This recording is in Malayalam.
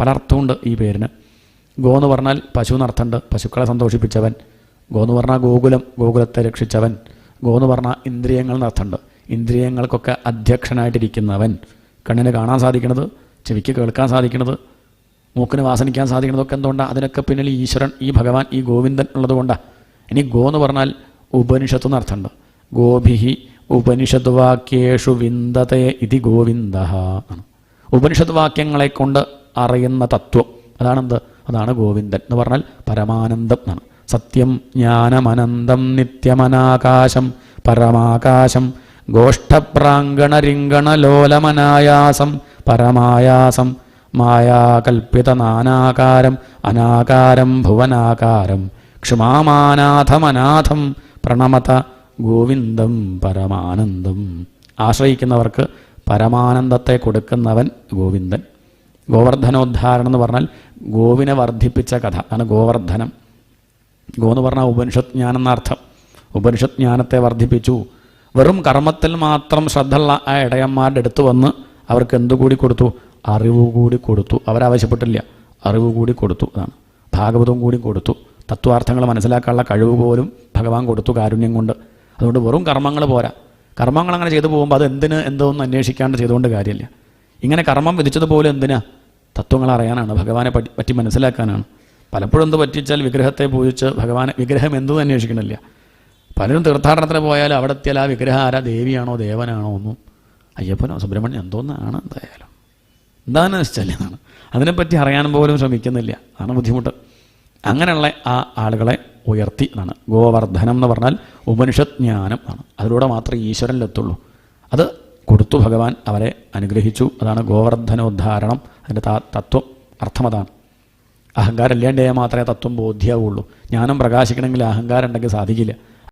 പല അർത്ഥമുണ്ട് ഈ പേരിന്. ഗോ എന്ന് പറഞ്ഞാൽ പശു എന്നർത്ഥമുണ്ട് പശുക്കളെ സന്തോഷിപ്പിച്ചവൻ. ഗോ എന്ന് പറഞ്ഞാൽ ഗോകുലം ഗോകുലത്തെ രക്ഷിച്ചവൻ. ഗോ എന്ന് പറഞ്ഞാൽ ഇന്ദ്രിയങ്ങൾ എന്നർത്ഥമുണ്ട് ഇന്ദ്രിയങ്ങൾക്കൊക്കെ അധ്യക്ഷനായിട്ടിരിക്കുന്നവൻ. കണ്ണിന് കാണാൻ സാധിക്കുന്നത് ചെവിക്ക് കേൾക്കാൻ സാധിക്കുന്നത് മൂക്കിന് വാസനിക്കാൻ സാധിക്കുന്നതൊക്കെ എന്തുകൊണ്ടാണ് അതിനൊക്കെ പിന്നിൽ ഈശ്വരൻ ഈ ഭഗവാൻ ഈ ഗോവിന്ദൻ ഉള്ളതുകൊണ്ടാണ് ഇനി ഗോ എന്ന് പറഞ്ഞാൽ ഉപനിഷത്ത് എന്നർത്ഥമുണ്ട് ഗോഭിഹി ഉപനിഷത്ത് വാക്യേഷു വിന്ദതയെ ഇതി ഗോവിന്ദ. ആണ്. ഉപനിഷത്ത് വാക്യങ്ങളെ കൊണ്ട് അറിയുന്ന തത്വം. അതാണെന്ത്? അതാണ് ഗോവിന്ദൻ എന്ന് പറഞ്ഞാൽ പരമാനന്ദം എന്നാണ്. സത്യം ജ്ഞാനമനന്തം നിത്യമനാകാശം പരമാകാശം ഗോഷ്ഠപ്രാങ്കണരിങ്കണലോലമനായാസം പരമായാസം മായാകൽപ്പിത നാനാകാരം അനാകാരം ഭുവനാകാരം ക്ഷമാമാനാഥമനാഥം പ്രണമത ഗോവിന്ദം പരമാനന്ദം. ആശ്രയിക്കുന്നവർക്ക് പരമാനന്ദത്തെ കൊടുക്കുന്നവൻ ഗോവിന്ദൻ. ഗോവർദ്ധനോദ്ധാരണം എന്ന് പറഞ്ഞാൽ ഗോവിനെ വർദ്ധിപ്പിച്ച കഥ. ആണ് ഗോവർദ്ധനം. ഗോ എന്ന് പറഞ്ഞാൽ ഉപനിഷത് ജ്ഞാനം എന്നർത്ഥം ഉപനിഷത് ജ്ഞാനത്തെ വർദ്ധിപ്പിച്ചു. വെറും കർമ്മത്തിൽ മാത്രം ശ്രദ്ധയുള്ള ആ ഇടയന്മാരുടെ അടുത്ത് വന്ന് അവർക്ക് എന്തുകൂടി കൊടുത്തു? അറിവ് കൂടി കൊടുത്തു. അവരാവശ്യപ്പെട്ടില്ല. അറിവ് കൂടി കൊടുത്തു. അതാണ്. ഭാഗവതവും കൂടി കൊടുത്തു. തത്വാർത്ഥങ്ങൾ മനസ്സിലാക്കാനുള്ള കഴിവ് പോലും ഭഗവാൻ കൊടുത്തു കാരുണ്യം കൊണ്ട്. അതുകൊണ്ട് വെറും കർമ്മങ്ങൾ പോരാ. കർമ്മങ്ങൾ അങ്ങനെ ചെയ്തു പോകുമ്പോൾ അത് എന്തിന് എന്തോന്ന് അന്വേഷിക്കാണ്ട് ചെയ്തുകൊണ്ട് കാര്യമില്ല. ഇങ്ങനെ കർമ്മം വിധിച്ചതുപോലെ എന്തിനാ? തത്വങ്ങൾ അറിയാനാണ് ഭഗവാനെ പറ്റി മനസ്സിലാക്കാനാണ്. പലപ്പോഴും എന്ത് പറ്റിച്ചാൽ വിഗ്രഹത്തെ പൂജിച്ച് ഭഗവാനെ വിഗ്രഹം എന്തും അന്വേഷിക്കണില്ല. പലരും തീർത്ഥാടനത്തിന് പോയാലും അവിടെ എത്തിയാൽ ആ വിഗ്രഹം ആരാ ദേവിയാണോ ദേവനാണോ ഒന്നും അയ്യപ്പനോ സുബ്രഹ്മണ്യം എന്തോന്നാണ് എന്തായാലും. എന്താണെന്ന് വെച്ചാൽ എന്നാണ്. അതിനെപ്പറ്റി അറിയാൻ പോലും ശ്രമിക്കുന്നില്ല. അതാണ് ബുദ്ധിമുട്ട്. അങ്ങനെയുള്ള ആ ആളുകളെ ഉയർത്തി എന്നാണ്. ഗോവർദ്ധനം എന്ന് പറഞ്ഞാൽ ഉപനിഷത് ജ്ഞാനം ആണ്. അതിലൂടെ മാത്രമേ ഈശ്വരനിലെത്തുള്ളൂ. അത് കൊടുത്തു ഭഗവാൻ അവരെ അനുഗ്രഹിച്ചു. അതാണ് ഗോവർദ്ധനോദ്ധാരണം. അതിന്റെ തത്വം അർത്ഥം അതാണ് അഹങ്കാരം ഇല്ലാണ്ടായാൽ മാത്രമേ തത്വം ബോധ്യമാവുള്ളൂ ജ്ഞാനം പ്രകാശിക്കണമെങ്കിൽ അഹങ്കാരം ഉണ്ടെങ്കിൽ സാധിക്കില്ല.